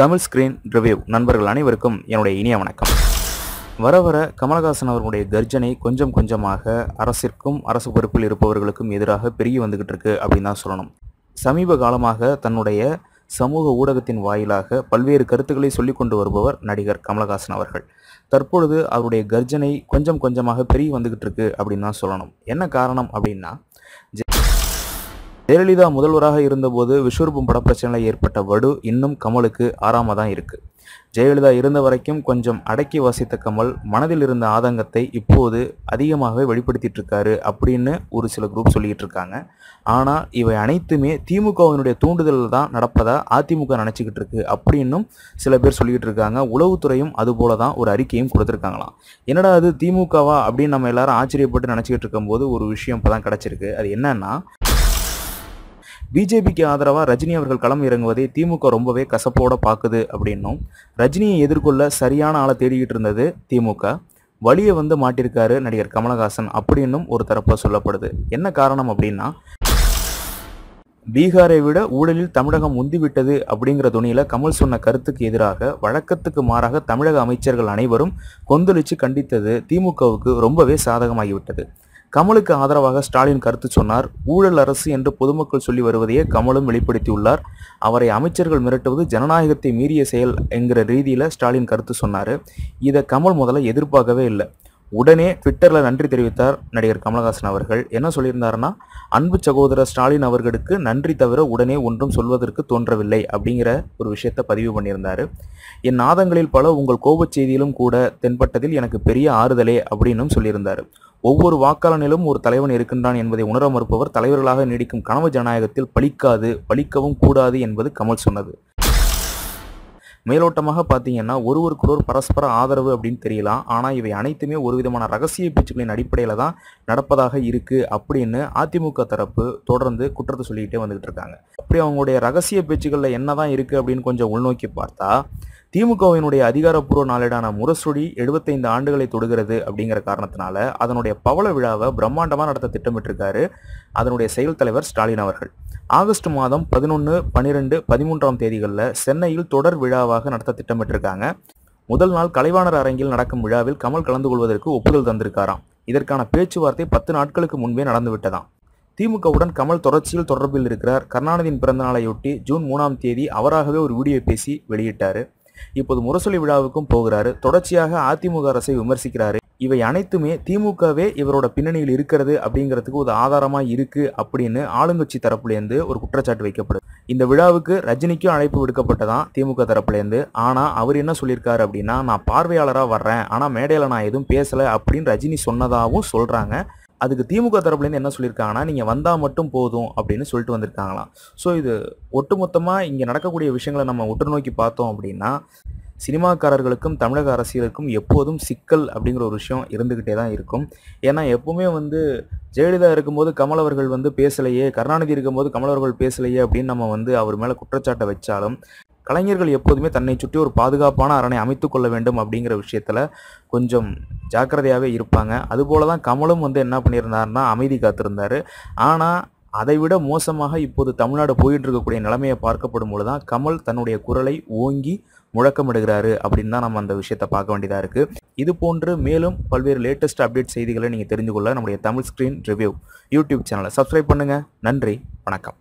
Tamil screen review நண்பர்கள் அனைவருக்கும் என்னுடைய இனிய வணக்கம். வர வர கமலஹாசன் அவர்களுடைய கர்ஜனை கொஞ்சம் கொஞ்சமாக அரசிற்கும் அரசு பொறுப்பில் இருப்பவர்களுக்கும் எதிராக பெருகி வந்துகிட்டு இருக்கு அப்படின்னு தான் சொல்லணும். சமீப காலமாக தன்னுடைய சமூக ஊடகத்தின் வாயிலாக பல்வேறு கருத்துக்களை சொல்லிக் கொண்டு வருபவர் நடிகர் கமலஹாசன் அவர்கள். தற்பொழுது அவருடைய கர்ஜனை கொஞ்சம் கொஞ்சமாக பெருகி வந்துகிட்டு இருக்கு அப்படின்னு தான் சொல்லணும். என்ன காரணம் அப்படின்னா ஜெயலலிதா முதல்வராக இருந்தபோது விஸ்வரூபம் பட பிரச்சனையில் ஏற்பட்ட வடு இன்னும் கமலுக்கு ஆறாம தான் இருக்கு. ஜெயலலிதா இருந்த வரைக்கும் கொஞ்சம் அடக்கி வாசித்த கமல் மனதில் இருந்த ஆதங்கத்தை இப்போது அதிகமாகவே வெளிப்படுத்திட்டு இருக்காரு அப்படின்னு ஒரு சில குரூப் சொல்லிட்டு இருக்காங்க. ஆனால் இவை அனைத்துமே திமுகவினுடைய தூண்டுதல் தான் நடப்பதா அதிமுக நினச்சிக்கிட்டு இருக்கு அப்படின்னும் சில பேர் சொல்லிக்கிட்டு இருக்காங்க. உளவுத்துறையும் அதுபோல தான் ஒரு அறிக்கையும் கொடுத்துருக்காங்களாம். என்னடா அது திமுகவா அப்படின்னு நம்ம எல்லாரும் ஆச்சரியப்பட்டு நினச்சிக்கிட்டு இருக்கும்போது ஒரு விஷயம் இப்போ தான் கிடச்சிருக்கு. அது என்னன்னா பிஜேபிக்கு ஆதரவாக ரஜினி அவர்கள் களம் இறங்குவதை திமுக ரொம்பவே கசப்போட பார்க்குது அப்படின்னும் ரஜினியை எதிர்கொள்ள சரியான ஆளை தேடிக்கிட்டு இருந்தது திமுக. வழியை வந்து மாட்டியிருக்காரு நடிகர் கமலஹாசன் அப்படின்னும் ஒரு தரப்பாக சொல்லப்படுது. என்ன காரணம் அப்படின்னா பீகாரை விட ஊழலில் தமிழகம் முந்திவிட்டது அப்படிங்கிற துணியில் கமல் சொன்ன கருத்துக்கு எதிராக வழக்கத்துக்கு மாறாக தமிழக அமைச்சர்கள் அனைவரும் கொந்தளிச்சு கண்டித்தது திமுகவுக்கு ரொம்பவே சாதகமாகிவிட்டது. கமலுக்கு ஆதரவாக ஸ்டாலின் கருத்து சொன்னார். ஊழல் அரசு என்று பொதுமக்கள் சொல்லி வருவதையே கமலும் வெளிப்படுத்தியுள்ளார். அவரை அமைச்சர்கள் மிரட்டுவது ஜனநாயகத்தை மீறிய செயல் என்கிற ரீதியில் ஸ்டாலின் கருத்து சொன்னார். இதை கமல் முதல்ல எதிர்பார்க்கவே இல்லை. உடனே ட்விட்டரில் நன்றி தெரிவித்தார் நடிகர் கமலஹாசன் அவர்கள். என்ன சொல்லியிருந்தாருன்னா அன்பு சகோதரர் ஸ்டாலின் அவர்களுக்கு நன்றி தவிர உடனே ஒன்றும் சொல்வதற்கு தோன்றவில்லை அப்படிங்கிற ஒரு விஷயத்தை பதிவு பண்ணியிருந்தார். என் நாதங்களில் பல உங்கள் கோபச் செய்தியிலும் கூட தென்பட்டதில் எனக்கு பெரிய ஆறுதலே அப்படின்னும் சொல்லியிருந்தார். ஒவ்வொரு வாக்காளனிலும் ஒரு தலைவன் இருக்கின்றான் என்பதை உணர மறுப்பவர் தலைவர்களாக நீடிக்கும் கனவு ஜனநாயகத்தில் பலிக்காது பலிக்கவும் கூடாது என்பது கமல் சொன்னது. மேலோட்டமாக பார்த்தீங்கன்னா ஒருவருக்கொருவர் பரஸ்பர ஆதரவு அப்படின்னு தெரியலாம். ஆனால் இவை அனைத்துமே ஒரு விதமான ரகசிய பேச்சுக்களின் அடிப்படையில் தான் நடப்பதாக இருக்கு அப்படின்னு அதிமுக தரப்பு தொடர்ந்து குற்றத்தை சொல்லிக்கிட்டே வந்துகிட்டு இருக்காங்க. அப்படி அவங்களுடைய ரகசிய பேச்சுக்களில் என்னதான் இருக்குது அப்படின்னு கொஞ்சம் உள்நோக்கி பார்த்தா திமுகவினுடைய அதிகாரப்பூர்வ நாளேடான முரசொடி எழுபத்தைந்து ஆண்டுகளை தொடுகிறது அப்படிங்கிற காரணத்தினால அதனுடைய பவள விழாவை பிரம்மாண்டமாக நடத்த திட்டமிட்டிருக்காரு அதனுடைய செயல் தலைவர் ஸ்டாலின் அவர்கள். ஆகஸ்ட் மாதம் பதினொன்று பன்னிரெண்டு பதிமூன்றாம் தேதிகளில் சென்னையில் தொடர் விழாவாக நடத்த திட்டமிட்டிருக்காங்க. முதல் நாள் கலைவாணர் அரங்கில் நடக்கும் விழாவில் கமல் கலந்து கொள்வதற்கு ஒப்புதல் தந்திருக்காராம். இதற்கான பேச்சுவார்த்தை பத்து நாட்களுக்கு முன்பே நடந்துவிட்டதாம். திமுகவுடன் கமல் தொடர்ச்சியில் தொடர்பில் இருக்கிறார். கருணாநிதியின் பிறந்த நாளையொட்டி ஜூன் மூணாம் தேதி அவராகவே ஒரு வீடியோ பேசி வெளியிட்டார். இப்போது முரசொலி விழாவுக்கும் போகிறாரு. தொடர்ச்சியாக அதிமுக அரசை விமர்சிக்கிறாரு. இவை அனைத்துமே திமுகவே இவரோட பின்னணியில் இருக்கிறது அப்படிங்கிறதுக்கு ஒரு ஆதாரமாக இருக்கு அப்படின்னு ஆளுங்கட்சி தரப்புலேருந்து ஒரு குற்றச்சாட்டு வைக்கப்படுது இந்த விழாவுக்கு ரஜினிக்கும் அழைப்பு விடுக்கப்பட்டதான் திமுக தரப்புலேருந்து ஆனால் அவர் என்ன சொல்லியிருக்காரு அப்படின்னா நான் பார்வையாளராக வர்றேன். ஆனால் மேடையில் நான் எதுவும் பேசலை அப்படின்னு ரஜினி சொன்னதாகவும் சொல்கிறாங்க அதுக்கு திமுக தரப்புலேருந்து என்ன சொல்லியிருக்காங்கன்னா நீங்கள் வந்தால் மட்டும் போதும் அப்படின்னு சொல்லிட்டு வந்திருக்காங்களாம். ஸோ இது ஒட்டுமொத்தமாக இங்கே நடக்கக்கூடிய விஷயங்களை நம்ம உற்று நோக்கி பார்த்தோம் அப்படின்னா சினிமாக்காரர்களுக்கும் தமிழக அரசியலுக்கும் எப்போதும் சிக்கல் அப்படிங்கிற ஒரு விஷயம் இருந்துக்கிட்டே தான் இருக்கும். ஏன்னா எப்பவுமே வந்து ஜெயலலிதா இருக்கும்போது கமல் அவர்கள் வந்து பேசலையே கருணாநிதி இருக்கும்போது கமல் அவர்கள் பேசலையே அப்படின்னு நம்ம வந்து அவர் மேலே குற்றச்சாட்டை வச்சாலும் கலைஞர்கள் எப்போதுமே தன்னை சுற்றி ஒரு பாதுகாப்பான அரணை அமைத்து கொள்ள வேண்டும் அப்படிங்கிற விஷயத்தில் கொஞ்சம் ஜாக்கிரதையாகவே இருப்பாங்க. அதுபோல தான் கமலும் வந்து என்ன பண்ணியிருந்தாருன்னா அமைதி காத்திருந்தார். ஆனால் அதை விட மோசமாக இப்போது தமிழ்நாடு போயிட்டு இருக்கக்கூடிய நிலைமையை பார்க்கப்படும் பொழுது தான் கமல் தன்னுடைய குரலை ஓங்கி முழக்கமிடுகிறாரு அப்படின்னு தான் நம்ம அந்த விஷயத்தை பார்க்க வேண்டியதாக இருக்குது இது போன்று மேலும் பல்வேறு லேட்டஸ்ட் அப்டேட் செய்திகளை நீங்கள் தெரிஞ்சு கொள்ள நம்முடைய தமிழ் ஸ்க்ரீன் ரிவ்யூ யூடியூப் சேனலை சப்ஸ்கிரைப் பண்ணுங்கள் நன்றி வணக்கம்.